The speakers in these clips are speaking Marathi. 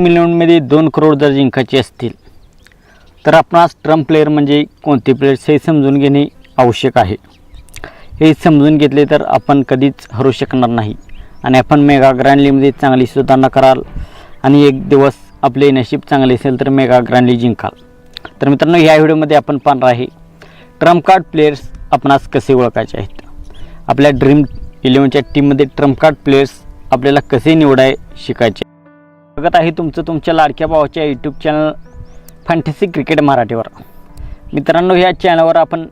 मिलियनमध्ये दोन करोड जर जिंकायचे असतील तर आपणास ट्रम्प प्लेअर म्हणजे कोणते प्लेयर्स हे समजून घेणे आवश्यक आहे. हे समजून घेतले तर आपण कधीच हरू शकणार नाही. आणि आपण मेगा ग्रँड लीगमध्ये चांगली सुधारणा कराल आणि एक दिवस आपले नशीब चांगले असेल तर मेगा ग्रँड लीग जिंकाल. तर मित्रांनो ह्या व्हिडिओमध्ये आपण पाहणार आहे ट्रम्प कार्ड प्लेयर्स आपणास कसे ओळखायचे आहेत? आपल्या ड्रीम इलेव्हनच्या टीममध्ये ट्रम्प कार्ड प्लेयर्स आपल्याला कसे निवडाय शिकायचे? स्वागत आहे तुमचं तुमच्या लाडक्या भावाच्या यूट्यूब चॅनल फॅन्टसी क्रिकेट मराठीवर. मित्रांनो ह्या चॅनलवर आपण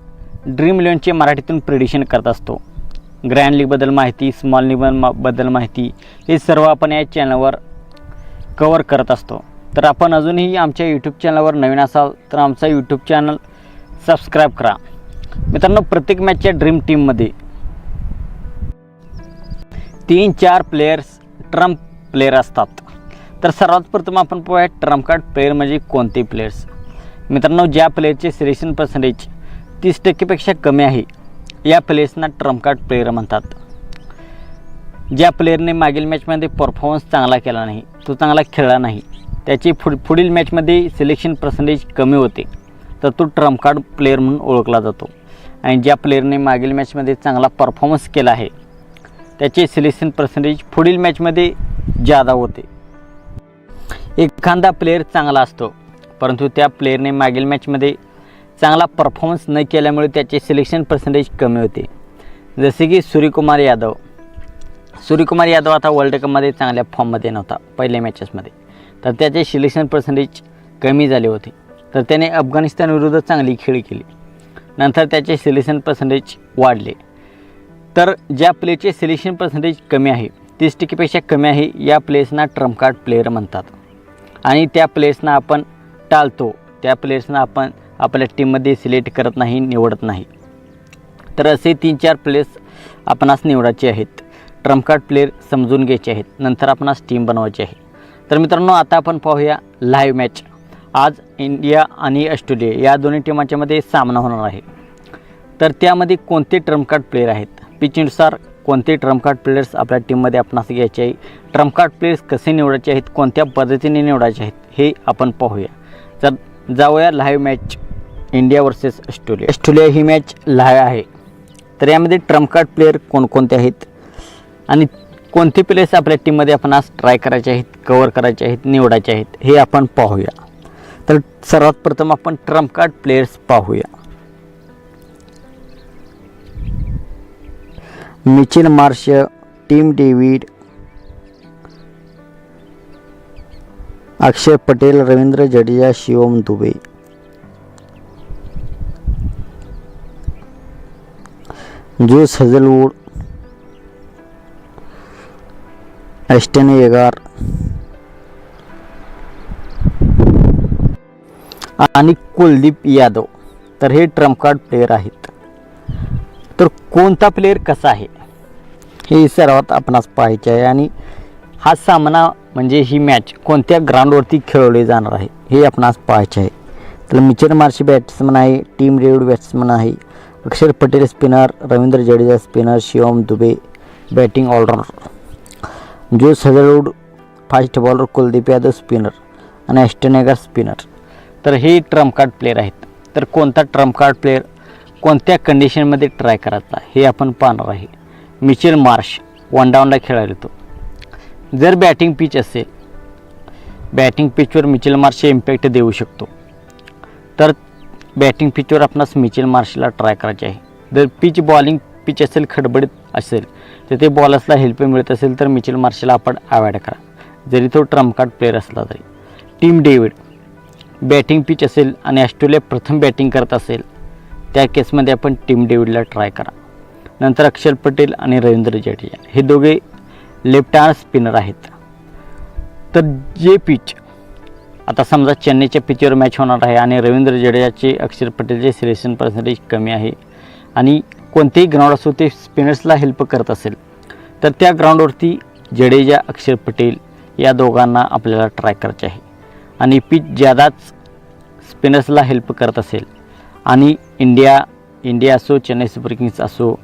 ड्रीम इलेवनचे मराठीतून प्रिडिशन करत असतो. ग्रँड लीगबद्दल माहिती स्मॉल लीगबद्दल माहिती हे सर्व आपण या चॅनलवर कवर करत असतो. तर आपण अजूनही आमच्या यूट्यूब चॅनलवर नवीन असाल तर आमचा यूट्यूब चॅनल सबस्क्राईब करा. मित्रांनो प्रत्येक मॅचच्या ड्रीम टीममध्ये तीन चार प्लेयर्स ट्रम्प प्लेयर असतात. तर सर्वात प्रथम आपण पाहूया ट्रम्प कार्ड प्लेयर म्हणजे कोणते प्लेयर्स मित्रांनो ज्या प्लेयरचे सिलेक्शन पर्सेंटेज तीस टक्केपेक्षा कमी आहे या प्लेयर्सना ट्रम्प कार्ड प्लेयर म्हणतात. ज्या प्लेयरने मागील मॅचमध्ये परफॉर्मन्स चांगला केला नाही तो चांगला खेळला नाही त्याची पुढ पुढील मॅचमध्ये सिलेक्शन पर्सेंटेज कमी होते तर तो ट्रम्प कार्ड प्लेयर म्हणून ओळखला जातो. आणि ज्या प्लेयरने मागील मॅचमध्ये चांगला परफॉर्मन्स केला आहे त्याचे सिलेक्शन पर्सेंटेज पुढील मॅचमध्ये जादा होते. एखादा प्लेयर चांगला असतो. परंतु त्या प्लेयरने मागील मॅचमध्ये चांगला परफॉर्मन्स न केल्यामुळे त्याचे सिलेक्शन पर्सेंटेज कमी होते. जसे की सूर्यकुमार यादव. सूर्यकुमार यादव आता वर्ल्ड कपमध्ये चांगल्या फॉर्ममध्ये नव्हता पहिल्या मॅचेसमध्ये तर त्याचे सिलेक्शन पर्सेंटेज कमी झाले होते. तर त्याने अफगाणिस्तानविरुद्ध चांगली खेळ केली. नंतर त्याचे सिलेक्शन पर्सेंटेज वाढले. तर ज्या प्लेचे सिलेक्शन पर्सेंटेज कमी आहे तीस टक्केपेक्षा कमी आहे या प्लेयर्सना ट्रम्प कार्ड प्लेयर म्हणतात. आणि त्या प्लेयर्सना आपण टाळतो. त्या प्लेयर्सना आपण आपल्या टीममध्ये सिलेक्ट करत नाही निवडत नाही. तर असे तीन चार प्लेस आपणास निवडायचे आहेत. ट्रम्प कार्ड प्लेयर समजून घ्यायचे आहेत. नंतर आपणास टीम बनवायची आहे. तर मित्रांनो आता आपण पाहूया लाईव्ह मॅच आज इंडिया आणि ऑस्ट्रेलिया या दोन्ही टीमांच्यामध्ये सामना होणार आहे. तर त्यामध्ये कोणते ट्रम्प कार्ड प्लेयर आहेत? पिचनुसार कोणते ट्रम्प कार्ड प्लेयर्स आपल्या टीममध्ये आपणास घ्यायचे आहे. ट्रम्प कार्ड प्लेयर्स कसे निवडायचे आहेत? कोणत्या पद्धतीने निवडायचे आहेत? हे आपण पाहूया. तर जाऊया live match India versus Australia Australia ही मॅच लाईव्ह आहे. तर यामध्ये ट्रम्प कार्ड प्लेयर कोणकोणते आहेत? आणि कोणते प्लेयर्स आपल्या टीममध्ये आपण आज ट्राय करायचे आहेत कवर करायचे आहेत निवडायचे आहेत? हे आपण पाहूया. तर सर्वात प्रथम आपण ट्रम्प कार्ड प्लेयर्स पाहूया. Mitchell Marsh Tim David Akshay Patel Ravindra Jadeja Shivam Dube. Josh Hazlewood Ashton Agar आणि कुलदीप यादव. तर हे ट्रम्प कार्ड प्लेयर आहेत. तर कोणता प्लेयर कसा आहे? हे सर्वात आपणास पाहायचे आहे आणि हा सामना म्हणजे ही मॅच कोणत्या ग्राउंडवरती खेळवली जाणार आहे हे आपणास पाहायचे आहे. तर मिचर मार्शी बॅट्समन आहे टीम रेवड बॅट्समन आहे. Axar Patel spinner Ravindra Jadeja spinner Shivam Dube batting allrounder Josh Hazlewood fast bowler Kuldeep Yadav spinner आणि ॲस्टनेगर स्पिनर तर हे ट्रम्प कार्ड प्लेयर आहेत. तर कोणता ट्रम्प कार्ड प्लेयर कोणत्या कंडिशनमध्ये ट्राय करायचा हे आपण पाहणार आहे. मिचेल मार्श वन डाऊनला खेळायला येतो. जर बॅटिंग पिच असेल बॅटिंग पिचवर मिचेल मार्श इम्पॅक्ट देऊ शकतो. तर बॅटिंग पिचवर आपणास मिचेल मार्शला ट्राय करायचे आहे. जर पिच बॉलिंग पिच असेल खडबडीत असेल तर ते बॉलर्सला हेल्प मिळत असेल तर मिचेल मार्शला आपण अवॉइड करा. जरी तो ट्रम्पकार्ड कार्ड प्लेयर असला तरी. टीम डेव्हिड बॅटिंग पिच असेल आणि ऑस्ट्रेलिया प्रथम बॅटिंग करत असेल त्या केसमध्ये आपण टीम डेव्हिडला ट्राय करा. नंतर अक्षर पटेल आणि रवींद्र जडेजा हे दोघे लेफ्ट आर्म स्पिनर आहेत. तर जे पिच आता समजा चेन्नईच्या पिचवर मॅच होणार आहे आणि रवींद्र जडेजाचे अक्षर पटेलचे सिलेक्शन पर्सेंटेज कमी आहे आणि कोणतेही ग्राउंड असो ते स्पिनर्सला हेल्प करत असेल तर त्या ग्राउंडवरती जडेजा अक्षर पटेल या दोघांना आपल्याला ट्राय करायचे आहे. आणि पिच ज्यादाच स्पिनर्सला हेल्प करत असेल आणि इंडिया इंडिया असो चेन्नई सुपर किंग्स असो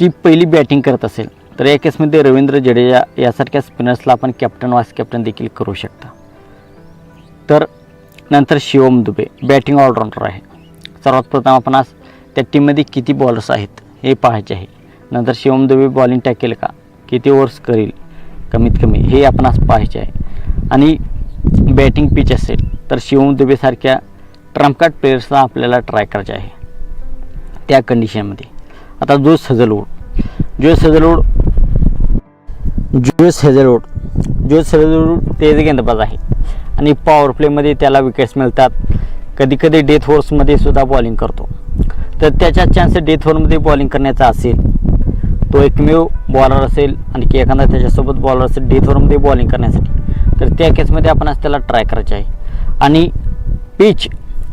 ती पहिली बॅटिंग करत असेल तर या केसमध्ये रवींद्र जडेजा यासारख्या स्पिनर्सला आपण कॅप्टन वाईस कॅप्टन देखील करू शकता. तर नंतर शिवम दुबे बॅटिंग ऑलराऊंडर आहे. सर्वात प्रथम आपण आज त्या टीममध्ये किती बॉलर्स आहेत हे पाहायचे आहे. नंतर शिवम दुबे बॉलिंग टाकेल का? किती ओव्हर्स करील? कमीत कमी हे आपण आज पाहायचे आहे. आणि बॅटिंग पिच असेल तर शिवम दुबेसारख्या ट्रम्पकार्ड प्लेयर्सला आपल्याला ट्राय करायचे आहे. त्या कंडिशनमध्ये आता जो सजलवूड जो सजलवूड जोस हेझलवूड. जोस हेझलवूड तेज गेंदबाज आहे. आणि पॉवर प्लेमध्ये त्याला विकेट्स मिळतात. कधी कधी डेथ ओव्हर्समध्ये सुद्धा बॉलिंग करतो. तर त्याच्या चान्स डेथ ओव्हरमध्ये बॉलिंग करण्याचा असेल तो एकमेव बॉलर असेल आणखी एखादा त्याच्यासोबत बॉलर असेल डेथ ओव्हरमध्ये बॉलिंग करण्यासाठी. तर त्या केसमध्ये आपण आज त्याला ट्राय करायचे आहे. आणि पिच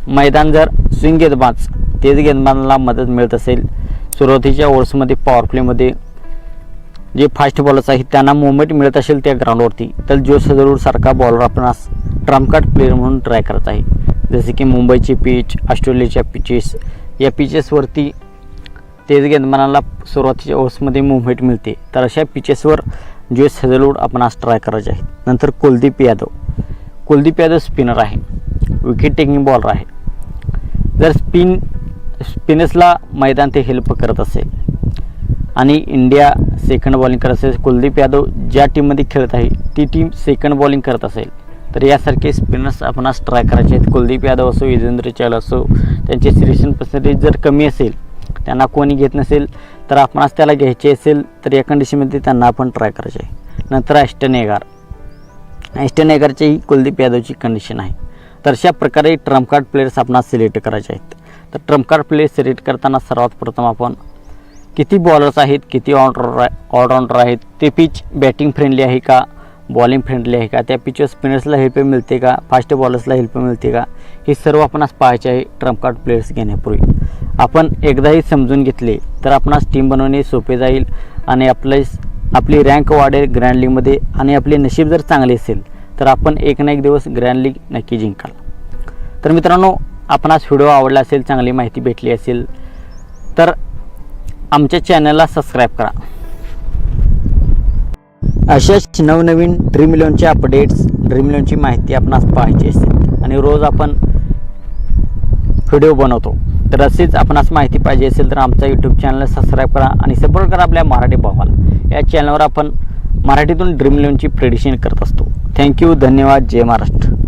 मैदान जर स्विंग गेंदबाज तेज गेंदबाजला मदत मिळत असेल. सुरुवातीच्या ओव्हर्समध्ये पॉवर प्लेमध्ये जे फास्ट बॉलर्स आहेत त्यांना मुवमेंट मिळत असेल त्या ग्राउंडवरती तर जो सारखा बॉलर आपण आज ट्रम्पकार्ड प्लेअर म्हणून ट्राय करत आहे. जसे की मुंबईची पिच ऑस्ट्रेलियाच्या पिचेस या पिचेसवरती तेज गेंदमानाला सुरुवातीच्या ओव्हर्समध्ये मुवमेंट मिळते. तर अशा पिचेसवर जो सजलवूड आपणास ट्राय करायचे आहे नंतर कुलदीप यादव. कुलदीप यादव स्पिनर आहे. विकेट टेकिंग बॉलर आहे. जर स्पिन स्पिनर्सला मैदान ते हेल्प करत असेल आणि इंडिया सेकंड बॉलिंग करत असेल कुलदीप यादव ज्या टीममध्ये खेळत आहे ती टीम सेकंड बॉलिंग करत असेल तर यासारखे स्पिनर्स आपण ट्राय करायचे आहेत. कुलदीप यादव असो युजेंद्र चहल असो त्यांचे सिलेक्शन पर्सेंटेज जर कमी असेल त्यांना कोणी घेत नसेल तर आपणास त्याला घ्यायचे असेल तर या कंडिशनमध्ये त्यांना आपण ट्राय करायचे आहे. नंतर ॲस्टन एगार ॲस्टन एगारची ही कुलदीप यादवची कंडिशन आहे. तर अशा प्रकारे ट्रम्प कार्ड प्लेयर्स आपण सिलेक्ट करायचे आहेत. तर ट्रम्प कार्ड प्लेयर्स सिलेक्ट करताना सर्वात प्रथम आपण किती बॉलर्स आहेत किती ऑलराऊंडर ऑलराऊंडर आहेत ते पिच बॅटिंग फ्रेंडली आहे का बॉलिंग फ्रेंडली आहे का त्या पिचवर स्पिनर्सला हेल्प मिळते का फास्ट बॉलर्सला हेल्प मिळते का हे सर्व आपण पाहायचे आहे ट्रम्प कार्ड प्लेयर्स घेण्यापूर्वी. आपण एकदाही समजून घेतले तर आपणास टीम बनवणे सोपे जाईल आणि आपले आपली रँक वाढेल ग्रँड लीगमध्ये आणि आपले नशीब जर चांगले असेल तर आपण एक ना एक दिवस ग्रँड लीग नक्की जिंकाल. तर मित्रांनो आपण आज व्हिडिओ आवडला असेल चांगली माहिती भेटली असेल तर आमच्या चॅनलला सबस्क्राईब करा. अशाच नवनवीन ड्रीम इलेवनचे अपडेट्स ड्रीम इलेवनची माहिती आपणास पाहायची असेल आणि रोज आपण व्हिडिओ बनवतो तर असेच आपणास माहिती पाहिजे असेल तर आमचा यूट्यूब चॅनल सबस्क्राईब करा आणि सपोर्ट करा आपल्या मराठी भावाला. या चॅनलवर आपण मराठीतून ड्रीम इलेवनची प्रेडिशन करत असतो. थँक्यू धन्यवाद जय महाराष्ट्र.